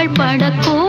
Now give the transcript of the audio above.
கண்கள் படக்கூடும்